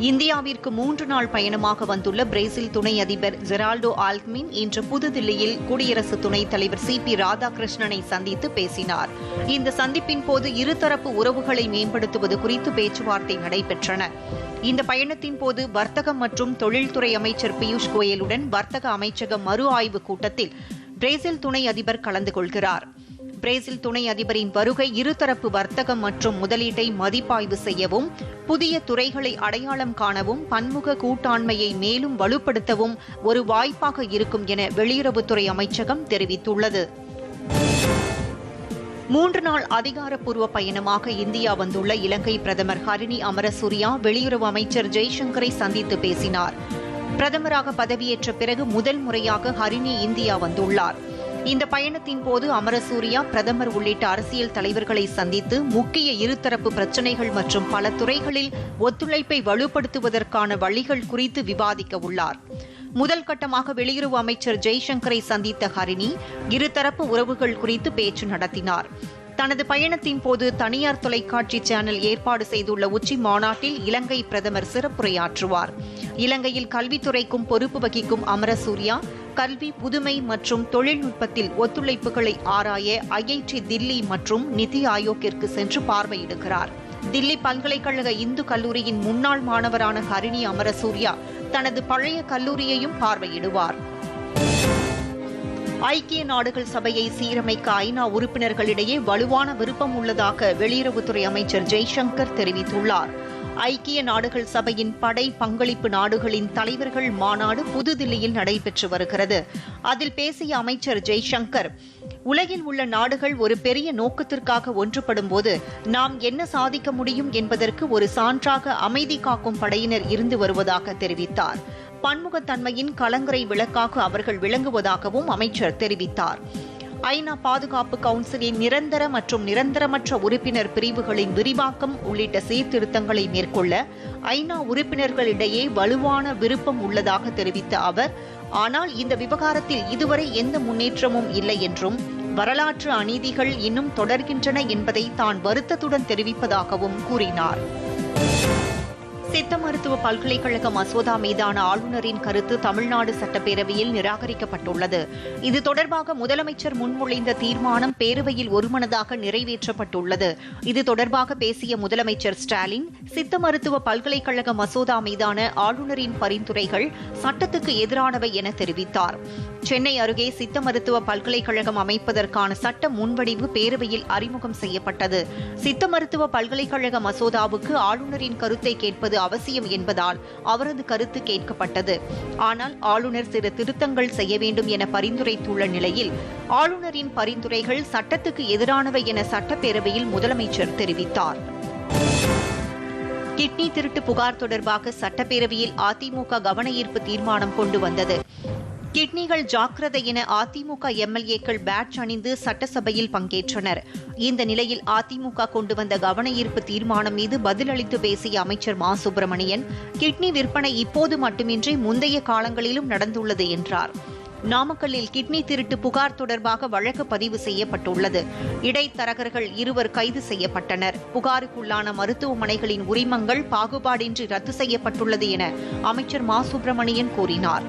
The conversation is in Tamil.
இந்தியாவிற்கு மூன்று நாள் பயணமாக வந்துள்ள பிரேசில் துணை அதிபர் ஜெரால்டோ ஆல்க்மின் இன்று புதுதில்லியில் குடியரசு துணைத் தலைவர் சி பி ராதாகிருஷ்ணனை சந்தித்து பேசினார். இந்த சந்திப்பின் போது இருதரப்பு உறவுகளை மேம்படுத்துவது குறித்து பேச்சுவார்த்தை நடைபெற்றன. இந்த பயணத்தின் போது வர்த்தகம் மற்றும் தொழில்துறை அமைச்சர் பியூஷ் கோயலுடன் வர்த்தக அமைச்சக மறு ஆய்வு கூட்டத்தில் பிரேசில் துணை அதிபர் கலந்து கொள்கிறார். பிரேசில் துணை அதிபரின் வருகை இருதரப்பு வர்த்தகம் மற்றும் முதலீட்டை மதிப்பாய்வு செய்யவும் புதிய துறைகளை அடையாளம் காணவும் பன்முக கூட்டாண்மையை மேலும் வலுப்படுத்தவும் ஒரு வாய்ப்பாக இருக்கும் என வெளியுறவுத்துறை அமைச்சகம் தெரிவித்துள்ளது. மூன்று நாள் அதிகாரப்பூர்வ பயணமாக இந்தியா வந்துள்ள இலங்கை பிரதமர் ஹரிணி அமரசூரியா வெளியுறவு அமைச்சர் ஜெய்சங்கரை சந்தித்து பேசினார். பிரதமராக பதவியேற்ற பிறகு முதல் முறையாக ஹரிணி இந்தியா வந்துள்ளார். இந்த பயணத்தின் போது அமரசூரியா பிரதமர் உள்ளிட்ட அரசியல் தலைவர்களை சந்தித்து முக்கிய இருதரப்பு பிரச்சினைகள் மற்றும் பல துறைகளில் ஒத்துழைப்பை வலுப்படுத்துவதற்கான வழிகள் குறித்து விவாதிக்க உள்ளார். முதல் கட்டமாக வெளியுறவு அமைச்சர் ஜெய்சங்கரை சந்தித்த ஹரிணி இருதரப்பு உறவுகள் குறித்து பேச்சு நடத்தினார். தனது பயணத்தின் போது தனியார் தொலைக்காட்சி சேனல் ஏற்பாடு செய்துள்ள உச்சி மாநாட்டில் இலங்கை பிரதமர் சிறப்புரையாற்றுவார். இலங்கையில் கல்வித்துறைக்கும் பொறுப்பு வகிக்கும் அமரசூர்யா கல்வி புதுமை மற்றும் தொழில்நுட்பத்தில் ஒத்துழைப்புகளை ஆராய ஐஐடி தில்லி மற்றும் நிதி ஆயோக்கிற்கு சென்று பார்வையிடுகிறார். தில்லி பல்கலைக்கழக இந்து கல்லூரியின் முன்னாள் மாணவரான ஹரிணி அமரசூர்யா தனது பழைய கல்லூரியையும் பார்வையிடுவார். ஐக்கிய நாடுகள் சபையை சீரமைக்க ஐநா உறுப்பினர்களிடையே வலுவான விருப்பம் உள்ளதாக வெளியுறவுத்துறை அமைச்சர் ஜெய்சங்கர் தெரிவித்துள்ளார். ஐக்கிய நாடுகள் சபையின் படை பங்களிப்பு நாடுகளின் தலைவர்கள் மாநாடு புதுதில்லியில் நடைபெற்று வருகிறது. அதில் பேசிய அமைச்சர் ஜெய்சங்கர் உலகில் உள்ள நாடுகள் ஒரு பெரிய நோக்கத்திற்காக ஒன்றுபடும்போது நாம் என்ன சாதிக்க முடியும் என்பதற்கு ஒரு சான்றாக அமைதி காக்கும் படையினர் இருந்து வருவதாக தெரிவித்தார். பன்முகத்தன்மையின் கலங்கரை விளக்காக அவர்கள் விளங்குவதாகவும் அமைச்சர் தெரிவித்தார். ஐநா பாதுகாப்பு கவுன்சிலின் நிரந்தர மற்றும் நிரந்தரமற்ற உறுப்பினர் பிரிவுகளின் விரிவாக்கம் உள்ளிட்ட சீர்திருத்தங்களை மேற்கொள்ள ஐநா உறுப்பினர்களிடையே வலுவான விருப்பம் உள்ளதாக தெரிவித்த அவர் ஆனால் இந்த விவகாரத்தில் இதுவரை எந்த முன்னேற்றமும் இல்லை என்றும் வரலாற்று அநீதிகள் இன்னும் தொடர்கின்றன என்பதை தான் வருத்தத்துடன் தெரிவிப்பதாகவும் கூறினார். சித்த மருத்துவ பல்கலைக்கழக மசோதா மீதான ஆளுநரின் கருத்து தமிழ்நாடு சட்டப்பேரவையில் நிராகரிக்கப்பட்டுள்ளது. இது தொடர்பாக முதலமைச்சர் முன்மொழிந்த தீர்மானம் பேரவையில் ஒருமனதாக நிறைவேற்றப்பட்டுள்ளது. இது தொடர்பாக பேசிய முதலமைச்சர் ஸ்டாலின் சித்த மருத்துவ பல்கலைக்கழக மசோதா மீதான ஆளுநரின் பரிந்துரைகள் சட்டத்துக்கு எதிரானவை என தெரிவித்தார். சென்னை அருகே சித்த மருத்துவ பல்கலைக்கழகம் அமைப்பதற்கான சட்ட முன்வடிவு பேரவையில் அறிமுகம் செய்யப்பட்டது. சித்த மருத்துவ பல்கலைக்கழக மசோதாவுக்கு ஆளுநரின் கருத்தை கேட்பது அவசியம் என்பதால் அவரது கருத்து கேட்கப்பட்டது. ஆனால் ஆளுநர் சில திருத்தங்கள் செய்ய வேண்டும் என பரிந்துரைத்துள்ள நிலையில் ஆளுநரின் பரிந்துரைகள் சட்டத்துக்கு எதிரானவை என சட்டப்பேரவையில் முதலமைச்சர் தெரிவித்தார். கிட்னி திருட்டு புகார் தொடர்பாக சட்டப்பேரவையில் அதிமுக கவன ஈர்ப்பு தீர்மானம் கொண்டு வந்தது. கிட்னிகள் ஜாக்கிரதை என அதிமுக எம்எல்ஏக்கள் பேட்ச் அணிந்து சட்டசபையில் பங்கேற்றனர். இந்த நிலையில் அதிமுக கொண்டு வந்த கவன ஈர்ப்பு தீர்மானம் மீது பதிலளித்து பேசிய அமைச்சர் மா. சுப்பிரமணியன் கிட்னி விற்பனை இப்போது மட்டுமின்றி முந்தைய காலங்களிலும் நடந்துள்ளது என்றார். நாமக்கல்லில் கிட்னி திருட்டு புகார் தொடர்பாக வழக்கு பதிவு செய்யப்பட்டுள்ளது. இடைத்தரகர்கள் இருவர் கைது செய்யப்பட்டனர். புகாருக்குள்ளான மருத்துவமனைகளின் உரிமங்கள் பாகுபாடின்றி ரத்து செய்யப்பட்டுள்ளது என அமைச்சர் மா. சுப்பிரமணியன் கூறினார்.